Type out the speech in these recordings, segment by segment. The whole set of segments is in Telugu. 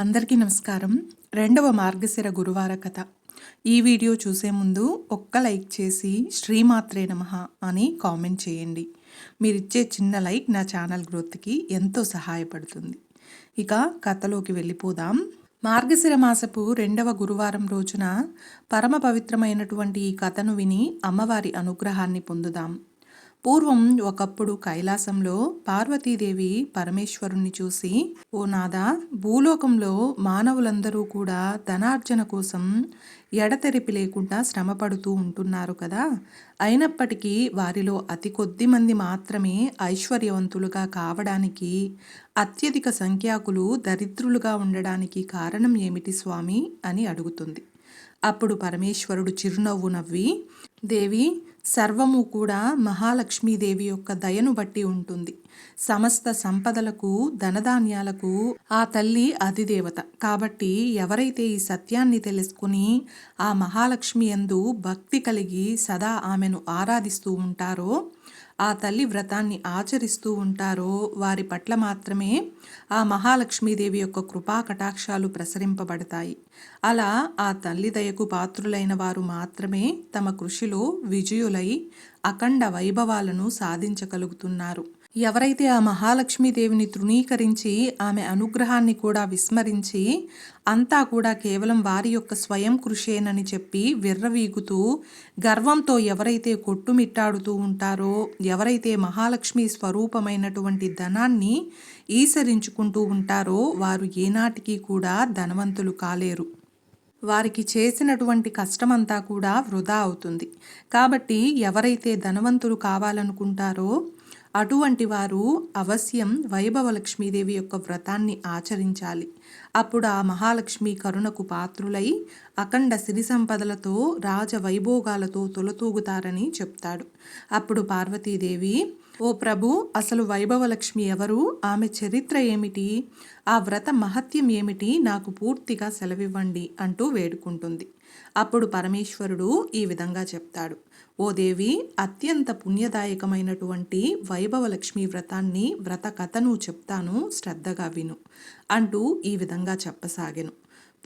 అందరికీ నమస్కారం. రెండవ మార్గశిర గురువార కథ. ఈ వీడియో చూసే ముందు ఒక్క లైక్ చేసి శ్రీమాత్రే నమ అని కామెంట్ చేయండి. మీరిచ్చే చిన్న లైక్ నా ఛానల్ గ్రోత్కి ఎంతో సహాయపడుతుంది. ఇక కథలోకి వెళ్ళిపోదాం. మార్గశిర మాసపు రెండవ గురువారం రోజున పరమ పవిత్రమైనటువంటి ఈ కథను విని అమ్మవారి అనుగ్రహాన్ని పొందుదాం. పూర్వం ఒకప్పుడు కైలాసంలో పార్వతీదేవి పరమేశ్వరుణ్ణి చూసి ఓ నాదా భూలోకంలో మానవులందరూ కూడా ధనార్జన కోసం ఎడతెరిపి లేకుండా శ్రమపడుతూ ఉంటున్నారు కదా. అయినప్పటికీ వారిలో అతి కొద్ది మంది మాత్రమే ఐశ్వర్యవంతులుగా కావడానికి అత్యధిక సంఖ్యాకులు దరిద్రులుగా ఉండడానికి కారణం ఏమిటి స్వామి? అని అడుగుతుంది. అప్పుడు పరమేశ్వరుడు చిరునవ్వు నవ్వి దేవి సర్వము కూడా మహాలక్ష్మీదేవి యొక్క దయను బట్టి ఉంటుంది. సమస్త సంపదలకు ధనధాన్యాలకు ఆ తల్లి అధిదేవత. కాబట్టి ఎవరైతే ఈ సత్యాన్ని తెలుసుకుని ఆ మహాలక్ష్మి ఎందు భక్తి కలిగి సదా ఆమెను ఆరాధిస్తూ ఉంటారో ఆ తల్లి వ్రతాన్ని ఆచరిస్తూ ఉంటారో వారి పట్ల మాత్రమే ఆ మహాలక్ష్మీదేవి యొక్క కృపా కటాక్షాలు ప్రసరింపబడతాయి. అలా ఆ తల్లి దయకు పాత్రులైన వారు మాత్రమే తమ కృషిలో విజయులై అఖండ వైభవాలను సాధించగలుగుతున్నారు. ఎవరైతే ఆ మహాలక్ష్మీదేవిని తృణీకరించి ఆమె అనుగ్రహాన్ని కూడా విస్మరించి అంతా కూడా కేవలం వారి యొక్క స్వయం కృషేనని చెప్పి విర్రవీగుతూ గర్వంతో ఎవరైతే కొట్టుమిట్టాడుతూ ఉంటారో ఎవరైతే మహాలక్ష్మి స్వరూపమైనటువంటి ధనాన్ని ఈసరించుకుంటూ ఉంటారో వారు ఏనాటికి కూడా ధనవంతులు కాలేరు. వారికి చేసినటువంటి కష్టమంతా కూడా వృధా అవుతుంది. కాబట్టి ఎవరైతే ధనవంతులు కావాలనుకుంటారో అటువంటి వారు అవశ్యం వైభవ లక్ష్మీదేవి యొక్క వ్రతాన్ని ఆచరించాలి. అప్పుడు ఆ మహాలక్ష్మి కరుణకు పాత్రులై అఖండ సిరి సంపదలతో రాజ వైభోగాలతో తొలతూగుతారని చెప్తాడు. అప్పుడు పార్వతీదేవి ఓ ప్రభు అసలు వైభవలక్ష్మి ఎవరు? ఆమె చరిత్ర ఏమిటి? ఆ వ్రత మహత్యం ఏమిటి? నాకు పూర్తిగా సెలవివ్వండి అంటూ వేడుకుంటుంది. అప్పుడు పరమేశ్వరుడు ఈ విధంగా చెప్తాడు. ఓ దేవి అత్యంత పుణ్యదాయకమైనటువంటి వైభవలక్ష్మి వ్రతాన్ని వ్రత కథను చెప్తాను శ్రద్ధగా విను అంటూ ఈ విధంగా చెప్పసాగెను.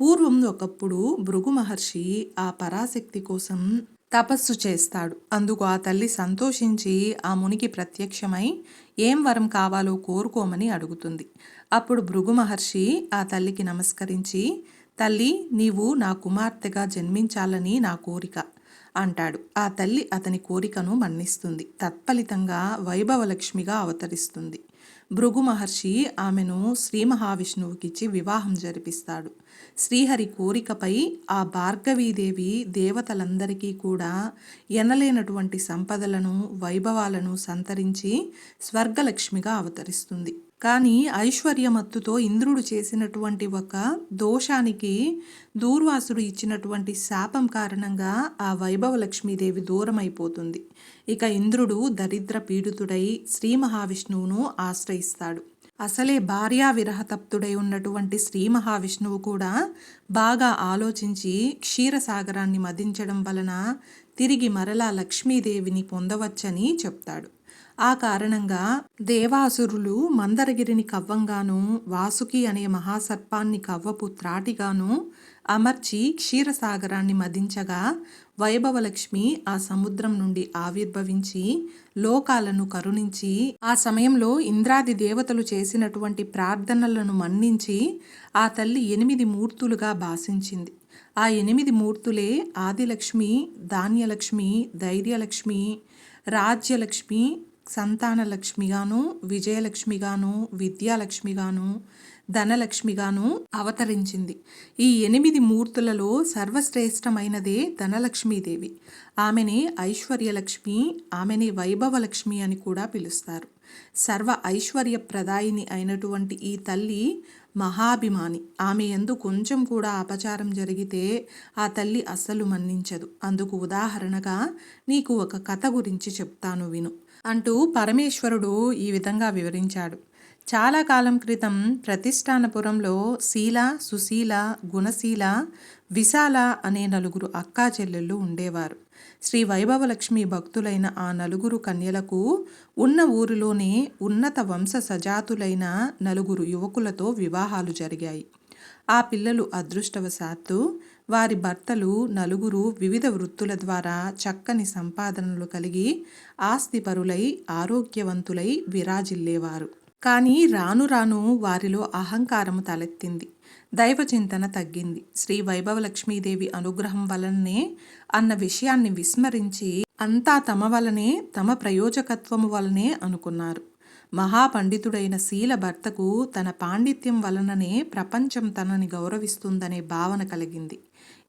పూర్వం ఒకప్పుడు భృగు మహర్షి ఆ పరాశక్తి కోసం తపస్సు చేస్తాడు. అందుకు ఆ తల్లి సంతోషించి ఆ మునికి ప్రత్యక్షమై ఏం వరం కావాలో కోరుకోమని అడుగుతుంది. అప్పుడు భృగు మహర్షి ఆ తల్లికి నమస్కరించి తల్లి నీవు నా కుమార్తెగా జన్మించాలని నా కోరిక అంటాడు. ఆ తల్లి అతని కోరికను మన్నిస్తుంది. తత్ఫలితంగా వైభవలక్ష్మిగా అవతరిస్తుంది. భృగు మహర్షి ఆమెను శ్రీ మహావిష్ణువుకిచ్చి వివాహం జరిపిస్తాడు. శ్రీహరి కోరికపై ఆ భార్గవీదేవి దేవతలందరికీ కూడా ఎనలేనటువంటి సంపదలను వైభవాలను సంతరించి స్వర్గలక్ష్మిగా అవతరిస్తుంది. కానీ ఐశ్వర్యమత్తుతో ఇంద్రుడు చేసినటువంటి ఒక దోషానికి దూర్వాసుడు ఇచ్చినటువంటి శాపం కారణంగా ఆ వైభవ లక్ష్మీదేవి దూరమైపోతుంది. ఇక ఇంద్రుడు దరిద్ర పీడితుడై శ్రీ మహావిష్ణువును ఆశ్రయిస్తాడు. అసలే భార్యా విరహతప్తుడై ఉన్నటువంటి శ్రీ మహావిష్ణువు కూడా బాగా ఆలోచించి క్షీరసాగరాన్ని మదించడం వలన తిరిగి మరలా లక్ష్మీదేవిని పొందవచ్చని చెప్తాడు. ఆ కారణంగా దేవాసురులు మందరగిరిని కవ్వంగాను వాసుకి అనే మహాసర్పాన్ని కవ్వపు త్రాటిగాను అమర్చి క్షీరసాగరాన్ని మదించగా వైభవలక్ష్మి ఆ సముద్రం నుండి ఆవిర్భవించి లోకాలను కరుణించి ఆ సమయంలో ఇంద్రాది దేవతలు చేసినటువంటి ప్రార్థనలను మన్నించి ఆ తల్లి ఎనిమిది మూర్తులుగా భాషించింది. ఆ ఎనిమిది మూర్తులే ఆదిలక్ష్మి ధాన్యలక్ష్మి ధైర్యలక్ష్మి రాజ్యలక్ష్మి సంతానలక్ష్మిగాను విజయలక్ష్మిగాను విద్యాలక్ష్మిగాను ధనలక్ష్మిగాను అవతరించింది. ఈ ఎనిమిది మూర్తులలో సర్వశ్రేష్టమైనదే ధనలక్ష్మీదేవి. ఆమెని ఐశ్వర్యలక్ష్మి ఆమెని వైభవలక్ష్మి అని కూడా పిలుస్తారు. సర్వ ఐశ్వర్య ప్రదాయిని అయినటువంటి ఈ తల్లి మహాభిమాని. ఆమె ఎందు కొంచెం కూడా అపచారం జరిగితే ఆ తల్లి అస్సలు మన్నించదు. అందుకు ఉదాహరణగా నీకు ఒక కథ గురించి చెప్తాను విను. అంటూ పరమేశ్వరుడు ఈ విధంగా వివరించాడు. చాలా కాలం క్రితం ప్రతిష్టానపురంలో శీల సుశీల గుణశీల విశాల అనే నలుగురు అక్కా చెల్లెళ్ళు ఉండేవారు. శ్రీ వైభవలక్ష్మి భక్తులైన ఆ నలుగురు కన్యలకు ఉన్న ఊరిలోనే ఉన్నత వంశ సజాతులైన నలుగురు యువకులతో వివాహాలు జరిగాయి. ఆ పిల్లలు అదృష్టవశాత్తు వారి భర్తలు నలుగురు వివిధ వృత్తుల ద్వారా చక్కని సంపాదనలు కలిగి ఆస్తిపరులై ఆరోగ్యవంతులై విరాజిల్లేవారు. కానీ రాను రాను వారిలో అహంకారము తలెత్తింది. దైవ చింతన తగ్గింది. శ్రీ వైభవలక్ష్మీదేవి అనుగ్రహం వలననే అన్న విషయాన్ని విస్మరించి అంతా తమ వలనే తమ ప్రయోజకత్వము వలనే అనుకున్నారు. మహాపండితుడైన శీల భర్తకు తన పాండిత్యం వలననే ప్రపంచం తనని గౌరవిస్తుందనే భావన కలిగింది.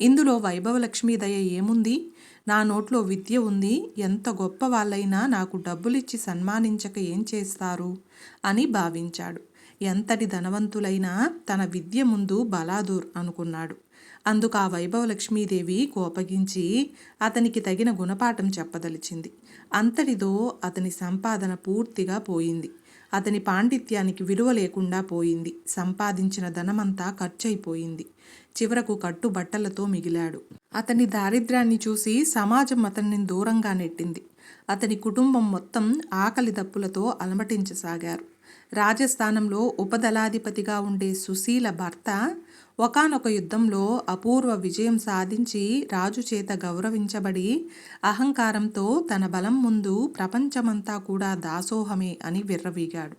ఇందులో వైభవలక్ష్మీ దయ ఏముంది? నా నోట్లో విద్య ఉంది. ఎంత గొప్ప వాళ్ళైనా నాకు డబ్బులిచ్చి సన్మానించక ఏం చేస్తారు? అని భావించాడు. ఎంతటి ధనవంతులైనా తన విద్య ముందు బలాదూర్ అనుకున్నాడు. అందుకు ఆ వైభవలక్ష్మీదేవి కోపగించి అతనికి తగిన గుణపాఠం చెప్పదలిచింది. అంతటితో అతని సంపాదన పూర్తిగా పోయింది. అతని పాండిత్యానికి విలువ లేకుండా పోయింది. సంపాదించిన ధనమంతా ఖర్చయిపోయింది. చివరకు కట్టుబట్టలతో మిగిలాడు. అతని దారిద్ర్యాన్ని చూసి సమాజం అతన్ని దూరంగా నెట్టింది. అతని కుటుంబం మొత్తం ఆకలి దప్పులతో అలమటించసాగారు. రాజస్థానంలో ఉపదళాధిపతిగా ఉండే సుశీల భర్త ఒకానొక యుద్ధంలో అపూర్వ విజయం సాధించి రాజు చేత గౌరవించబడి అహంకారంతో తన బలం ముందు ప్రపంచమంతా కూడా దాసోహమే అని విర్రవీగాడు.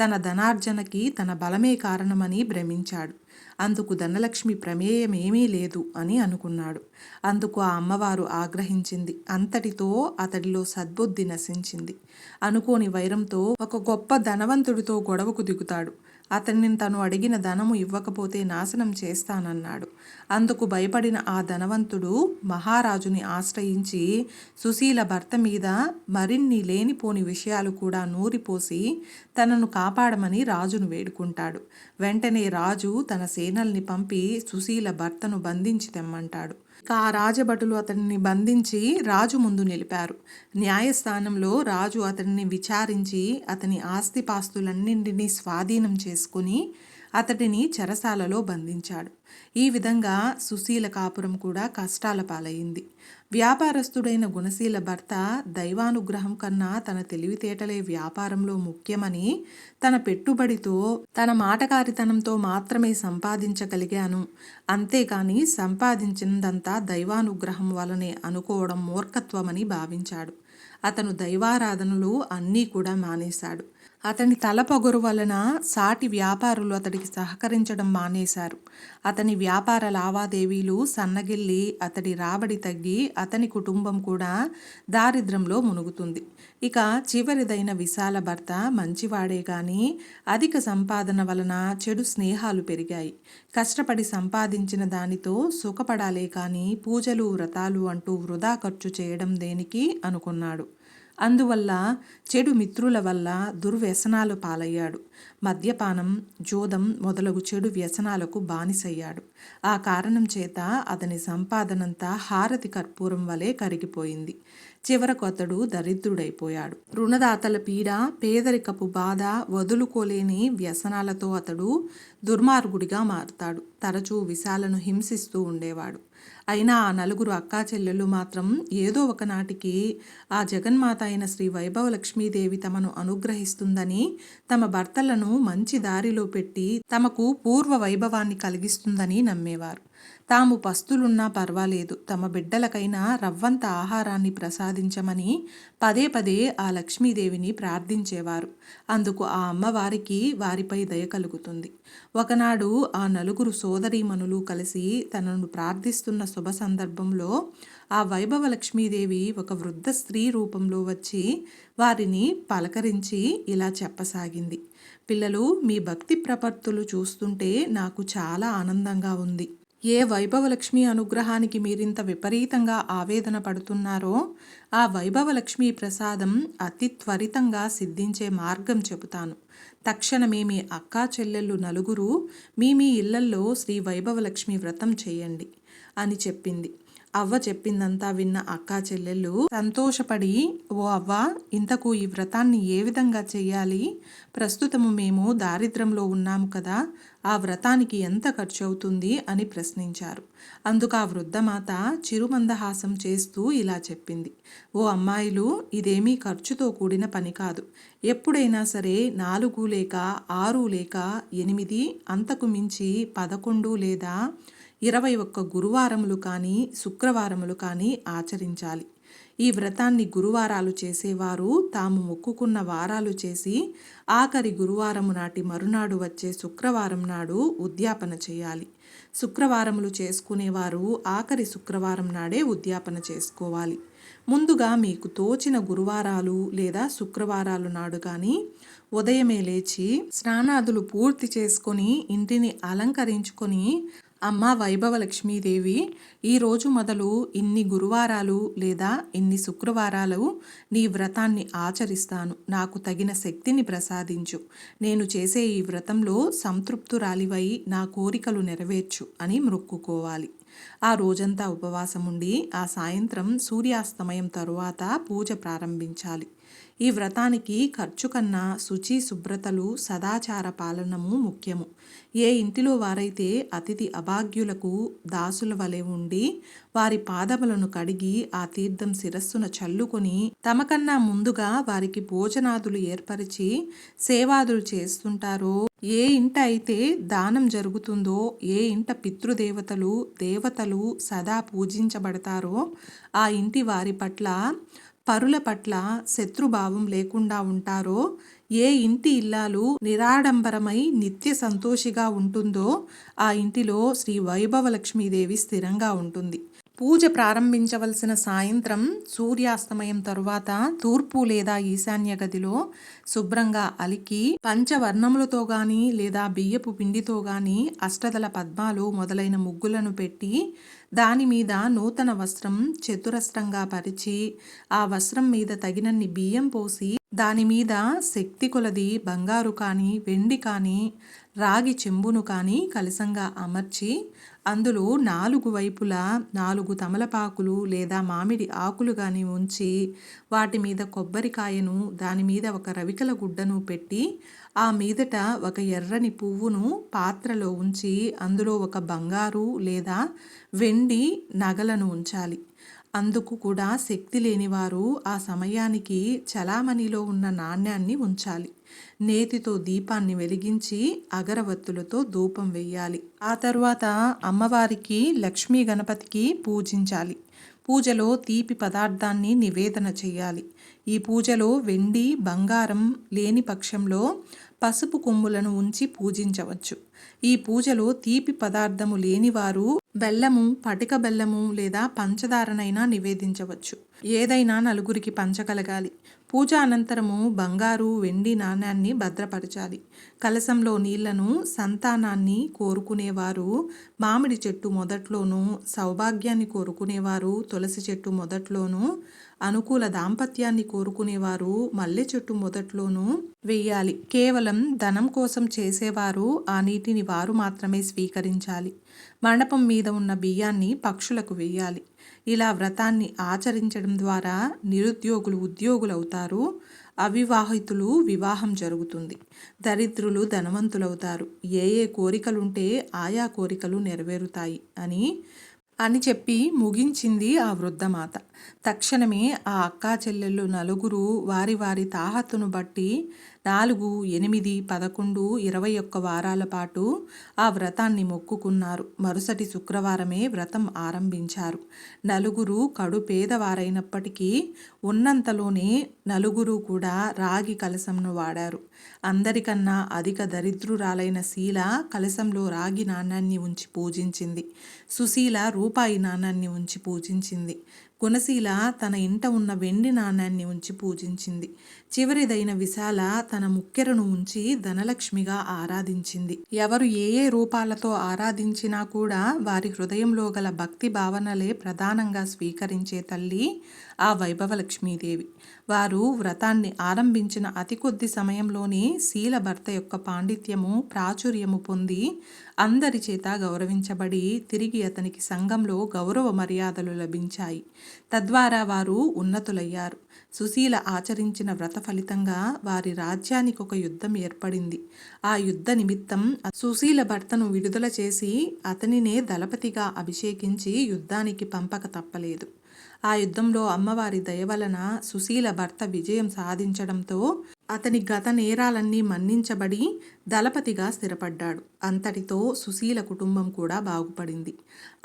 తన ధనార్జనకి తన బలమే కారణమని భ్రమించాడు. అందుకు ధనలక్ష్మి ప్రమేయమేమీ లేదు అని అనుకున్నాడు. అందుకు ఆ అమ్మవారు ఆగ్రహించింది. అంతటితో అతడిలో సద్బుద్ధి నశించింది. అనుకోని వైరంతో ఒక గొప్ప ధనవంతుడితో గొడవకు దిగుతాడు. అతన్ని తను అడిగిన ధనము ఇవ్వకపోతే నాశనం చేస్తానన్నాడు. అందుకు భయపడిన ఆ ధనవంతుడు మహారాజుని ఆశ్రయించి సుశీల భర్త మీద మరిన్ని లేనిపోని విషయాలు కూడా నూరిపోసి తనను కాపాడమని రాజును వేడుకుంటాడు. వెంటనే రాజు తన సేనల్ని పంపి సుశీల భర్తను బంధించి తెమ్మంటాడు. ఆ రాజభటులు అతన్ని బంధించి రాజు ముందు నిలిపారు. న్యాయస్థానంలో రాజు అతన్ని విచారించి అతని ఆస్తిపాస్తులన్నింటినీ స్వాధీనం చేసుకుని అతడిని చెరసాలలో బంధించాడు. ఈ విధంగా సుశీల కాపురం కూడా కష్టాల పాలయ్యింది వ్యాపారస్తుడైన గుణశీల భర్త దైవానుగ్రహం కన్నా తన తెలివితేటలే వ్యాపారంలో ముఖ్యమని తన పెట్టుబడితో తన మాటకారితనంతో మాత్రమే సంపాదించగలిగాను. అంతేకాని సంపాదించినదంతా దైవానుగ్రహం వలనే అనుకోవడం మూర్ఖత్వమని భావించాడు. అతను దైవారాధనలు అన్నీ కూడా మానేశాడు. అతని తల పొగరు వలన సాటి వ్యాపారులు అతడికి సహకరించడం మానేశారు. అతని వ్యాపార లావాదేవీలు సన్నగిల్లి అతడి రాబడి తగ్గి అతని కుటుంబం కూడా దారిద్రంలో మునుగుతుంది. ఇక చివరిదైన విశాల భర్త మంచివాడే కానీ అధిక సంపాదన వలన చెడు స్నేహాలు పెరిగాయి. కష్టపడి సంపాదించిన దానితో సుఖపడాలే కానీ పూజలు వ్రతాలు అంటూ వృధా ఖర్చు చేయడం దేనికి అనుకున్నాడు. అందువల్ల చెడు మిత్రుల వల్ల దుర్వ్యసనాలు పాలయ్యాడు. మద్యపానం జోదం మొదలగు చెడు వ్యసనాలకు బానిసయ్యాడు. ఆ కారణం చేత అతని సంపాదనంతా హారతి కర్పూరం వలె కరిగిపోయింది. చివరకు అతడు దరిద్రుడైపోయాడు. రుణదాతల పీడ పేదరికపు బాధ వదులుకోలేని వ్యసనాలతో అతడు దుర్మార్గుడిగా మారుతాడు. తరచూ విశాలను హింసిస్తూ ఉండేవాడు. అయినా ఆ నలుగురు అక్కా చెల్లెళ్ళు మాత్రం ఏదో ఒకనాటికి ఆ జగన్మాత అయిన శ్రీ వైభవ లక్ష్మీదేవి తమను అనుగ్రహిస్తుందని తమ భర్తలను మంచి దారిలో పెట్టి తమకు పూర్వ వైభవాన్ని కలిగిస్తుందని నమ్మేవారు. తాము పస్తులున్నా పర్వాలేదు. తమ బిడ్డలకైనా రవ్వంత ఆహారాన్ని ప్రసాదించమని పదే పదే ఆ లక్ష్మీదేవిని ప్రార్థించేవారు. అందుకు ఆ అమ్మవారికి వారిపై దయ కలుగుతుంది. ఒకనాడు ఆ నలుగురు సోదరీమణులు కలిసి తనను ప్రార్థిస్తున్న శుభ సందర్భంలో ఆ వైభవ లక్ష్మీదేవి ఒక వృద్ధ స్త్రీ రూపంలో వచ్చి వారిని పలకరించి ఇలా చెప్పసాగింది. పిల్లలు మీ భక్తి ప్రపత్తులు చూస్తుంటే నాకు చాలా ఆనందంగా ఉంది. ఏ వైభవలక్ష్మి అనుగ్రహానికి మీరింత విపరీతంగా ఆవేదన పడుతున్నారో ఆ వైభవలక్ష్మి ప్రసాదం అతి త్వరితంగా సిద్ధించే మార్గం చెబుతాను. తక్షణమే మీ అక్కా చెల్లెళ్ళు నలుగురు మీ మీ ఇళ్ళల్లో శ్రీ వైభవలక్ష్మి వ్రతం చేయండి అని చెప్పింది. అవ్వ చెప్పిందంతా విన్న అక్కా చెల్లెళ్ళు సంతోషపడి ఓ అవ్వ ఇంతకు ఈ వ్రతాన్ని ఏ విధంగా చేయాలి ప్రస్తుతము మేము దారిద్రంలో ఉన్నాము కదా ఆ వ్రతానికి ఎంత ఖర్చు అవుతుంది అని ప్రశ్నించారు. అందుకు ఆ వృద్ధమాత చిరుమందహాసం చేస్తూ ఇలా చెప్పింది. ఓ అమ్మాయిలు ఇదేమీ ఖర్చుతో కూడిన పని కాదు. ఎప్పుడైనా సరే నాలుగు లేక ఆరు లేక ఎనిమిది అంతకు మించి పదకొండు లేదా ఇరవై ఒక్క గురువారములు కానీ శుక్రవారములు కానీ ఆచరించాలి. ఈ వ్రతాన్ని గురువారాలు చేసేవారు తాము మొక్కుకున్న వారాలు చేసి ఆఖరి గురువారము నాటి మరునాడు వచ్చే శుక్రవారం నాడు ఉద్యాపన చేయాలి. శుక్రవారములు చేసుకునేవారు ఆఖరి శుక్రవారం నాడే ఉద్యాపన చేసుకోవాలి. ముందుగా మీకు తోచిన గురువారాలు లేదా శుక్రవారాలు నాడు కానీ ఉదయమే లేచి స్నానాదులు పూర్తి చేసుకొని ఇంటిని అలంకరించుకొని అమ్మ వైభవ లక్ష్మీదేవి ఈరోజు మొదలు ఇన్ని గురువారాలు లేదా ఇన్ని శుక్రవారాలు నీ వ్రతాన్ని ఆచరిస్తాను. నాకు తగిన శక్తిని ప్రసాదించు. నేను చేసే ఈ వ్రతంలో సంతృప్తురాలివై నా కోరికలు నెరవేర్చు అని మొక్కుకోవాలి. ఆ రోజంతా ఉపవాసం ఉండి ఆ సాయంత్రం సూర్యాస్తమయం తరువాత పూజ ప్రారంభించాలి. ఈ వ్రతానికి ఖర్చు కన్నా శుచి శుభ్రతలు సదాచార పాలనము ముఖ్యము. ఏ ఇంటిలో వారైతే అతిథి అభాగ్యులకు దాసుల వలె ఉండి వారి పాదములను కడిగి ఆ తీర్థం శిరస్సున చల్లుకొని తమకన్నా ముందుగా వారికి భోజనాదులు ఏర్పరిచి సేవాదులు చేస్తుంటారో ఏ ఇంట అయితే దానం జరుగుతుందో ఏ ఇంట పితృదేవతలు దేవతలు సదా పూజించబడతారో ఆ ఇంటి వారి పట్ల పరుల పట్ల శత్రుభావం లేకుండా ఉంటారో ఏ ఇంటి ఇల్లాలు నిరాడంబరమై నిత్య సంతోషిగా ఉంటుందో ఆ ఇంటిలో శ్రీ వైభవ లక్ష్మీదేవి స్థిరంగా ఉంటుంది. పూజ ప్రారంభించవలసిన సాయంత్రం సూర్యాస్తమయం తరువాత తూర్పు లేదా ఈశాన్య గదిలో శుభ్రంగా అలికి పంచవర్ణములతో గాని లేదా బియ్యపు పిండితో గాని అష్టదల పద్మాలు మొదలైన ముగ్గులను పెట్టి దాని మీద నూతన వస్త్రం చతురస్రంగా పరిచి ఆ వస్త్రం మీద తగినన్ని బియ్యం పోసి దాని మీద శక్తి కొలది బంగారు కానీ వెండి కానీ రాగి చెంబును కానీ కలసంగా అమర్చి అందులో నాలుగు వైపులా నాలుగు తమలపాకులు లేదా మామిడి ఆకులు కానీ ఉంచి వాటి మీద కొబ్బరికాయను దాని మీద ఒక రవికల గుడ్డను పెట్టి ఆ మీదట ఒక ఎర్రని పువ్వును పాత్రలో ఉంచి అందులో ఒక బంగారు లేదా వెండి నగలను ఉంచాలి. అందుకు కూడా శక్తి లేనివారు ఆ సమయానికి చలామణిలో ఉన్న నాణ్యాన్ని ఉంచాలి. నేతితో దీపాన్ని వెలిగించి అగరవత్తులతో ధూపం వెయ్యాలి. ఆ తర్వాత అమ్మవారికి లక్ష్మీ గణపతికి పూజించాలి. పూజలో తీపి పదార్థాన్ని నివేదన చేయాలి. ఈ పూజలో వెండి బంగారం లేని పక్షంలో పసుపు కొమ్ములను ఉంచి పూజించవచ్చు. ఈ పూజలో తీపి పదార్థము లేనివారు బెల్లము పటిక బెల్లము లేదా పంచదారనైనా నివేదించవచ్చు. ఏదైనా నలుగురికి పంచగలగాలి. పూజ అనంతరము బంగారు వెండి నాణ్యాన్ని భద్రపరచాలి. కలశంలో నీళ్ళను సంతానాన్ని కోరుకునేవారు. మామిడి చెట్టు మొదట్లోనూ సౌభాగ్యాన్ని కోరుకునేవారు. తులసి చెట్టు మొదట్లోనూ అనుకూల దాంపత్యాన్ని కోరుకునేవారు. మల్లె చెట్టు మొదట్లోనూ వెయ్యాలి కేవలం ధనం కోసం చేసేవారు. ఆ నీటిని వారు మాత్రమే స్వీకరించాలి. మండపం మీద ఉన్న బియ్యాన్ని పక్షులకు వెయ్యాలి ఇలా వ్రతాన్ని ఆచరించడం ద్వారా నిరుద్యోగులు ఉద్యోగులు అవుతారు అవివాహితులు వివాహం జరుగుతుంది దరిద్రులు ధనవంతులవుతారు ఏ ఏ కోరికలుంటే ఆయా కోరికలు నెరవేరుతాయి అని అని చెప్పి ముగించింది ఆ వృద్ధమాత. తక్షణమే ఆ అక్కా చెల్లెళ్ళు నలుగురు వారి వారి తాహతును బట్టి నాలుగు ఎనిమిది పదకొండు ఇరవై ఒక్క వారాల పాటు ఆ వ్రతాన్ని మొక్కుకున్నారు. మరుసటి శుక్రవారమే వ్రతం ఆరంభించారు. నలుగురు కడు పేదవారైనప్పటికీ ఉన్నంతలోనే నలుగురు కూడా రాగి కలశంను వాడారు. అందరికన్నా అధిక దరిద్రురాలైన శీల కలశంలో రాగి నాణ్యాన్ని ఉంచి పూజించింది. సుశీల రూపాయి నాణ్యాన్ని ఉంచి పూజించింది. గుణశీల తన ఇంట ఉన్న వెండి నాణ్యాన్ని ఉంచి పూజించింది. చివరిదైన విశాల తన ముక్కెరను ఉంచి ధనలక్ష్మిగా ఆరాధించింది. ఎవరు ఏ ఏ రూపాలతో ఆరాధించినా కూడా వారి హృదయంలో గల భక్తి భావనలే ప్రధానంగా స్వీకరించే తల్లి ఆ వైభవ లక్ష్మీదేవి వారు వ్రతాన్ని ఆరంభించిన అతి కొద్ది సమయంలోనే శీల భర్త యొక్క పాండిత్యము ప్రాచుర్యము పొంది అందరి చేత గౌరవించబడి తిరిగి అతనికి సంఘంలో గౌరవ మర్యాదలు లభించాయి. తద్వారా వారు ఉన్నతులయ్యారు. సుశీల ఆచరించిన వ్రత ఫలితంగా వారి రాజ్యానికి ఒక యుద్ధం ఏర్పడింది. ఆ యుద్ధ నిమిత్తం సుశీల భర్తను విడుదల చేసి అతనినే దళపతిగా అభిషేకించి యుద్ధానికి పంపక తప్పలేదు. ఆ యుద్ధంలో అమ్మవారి దయ వలన సుశీల భర్త విజయం సాధించడంతో అతని గత నేరాలన్నీ మన్నించబడి దళపతిగా స్థిరపడ్డాడు. అంతటితో సుశీల కుటుంబం కూడా బాగుపడింది.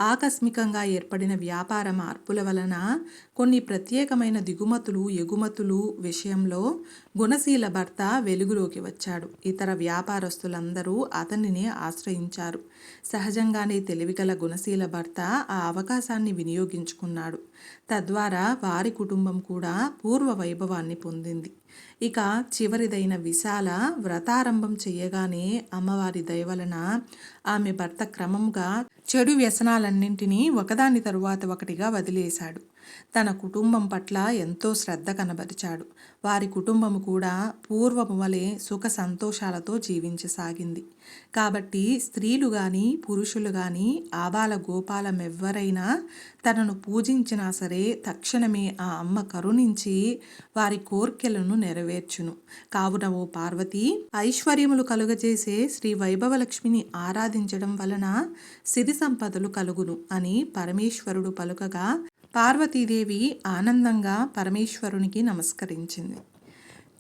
ఆకస్మికంగా ఏర్పడిన వ్యాపార మార్పుల వలన కొన్ని ప్రత్యేకమైన దిగుమతులు ఎగుమతులు విషయంలో గుణశీల భర్త వెలుగులోకి వచ్చాడు. ఇతర వ్యాపారస్తులందరూ అతనినే ఆశ్రయించారు. సహజంగానే తెలివిగల గుణశీల భర్త ఆ అవకాశాన్ని వినియోగించుకున్నాడు. తద్వారా వారి కుటుంబం కూడా పూర్వ వైభవాన్ని పొందింది. ఇక చివరిదైన విశాల వ్రతారంభం చేయగానే అమ్మవారి దయవలన ఆమె భర్త క్రమంగా చెడు వ్యసనాలన్నింటినీ ఒకదాని తరువాత ఒకటిగా వదిలేశాడు. తన కుటుంబం పట్ల ఎంతో శ్రద్ధ కనబరిచాడు. వారి కుటుంబం కూడా పూర్వము వలె సుఖ సంతోషాలతో జీవించసాగింది. కాబట్టి స్త్రీలు కానీ పురుషులు కానీ ఆబాల గోపాలం ఎవ్వరైనా తనను పూజించినా సరే తక్షణమే ఆ అమ్మ కరుణించి వారి కోర్కెలను నెరవేర్చును. కావున ఓ పార్వతి ఐశ్వర్యములు కలుగజేసే శ్రీ వైభవలక్ష్మిని ఆరాధించడం వలన సిరి సంపదలు కలుగును అని పరమేశ్వరుడు పలుకగా పార్వతీదేవి ఆనందంగా పరమేశ్వరునికి నమస్కరించింది.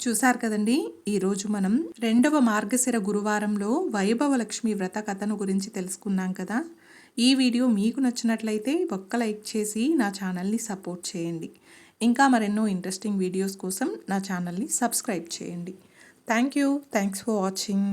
చూశారు కదండి ఈరోజు మనం రెండవ మార్గశిర గురువారంలో వైభవ లక్ష్మి వ్రత కథను గురించి తెలుసుకున్నాం కదా. ఈ వీడియో మీకు నచ్చినట్లయితే ఒక్క లైక్ చేసి నా ఛానల్ని సపోర్ట్ చేయండి. ఇంకా మరెన్నో ఇంట్రెస్టింగ్ వీడియోస్ కోసం నా ఛానల్ని సబ్స్క్రైబ్ చేయండి. Thank you. Thanks for watching.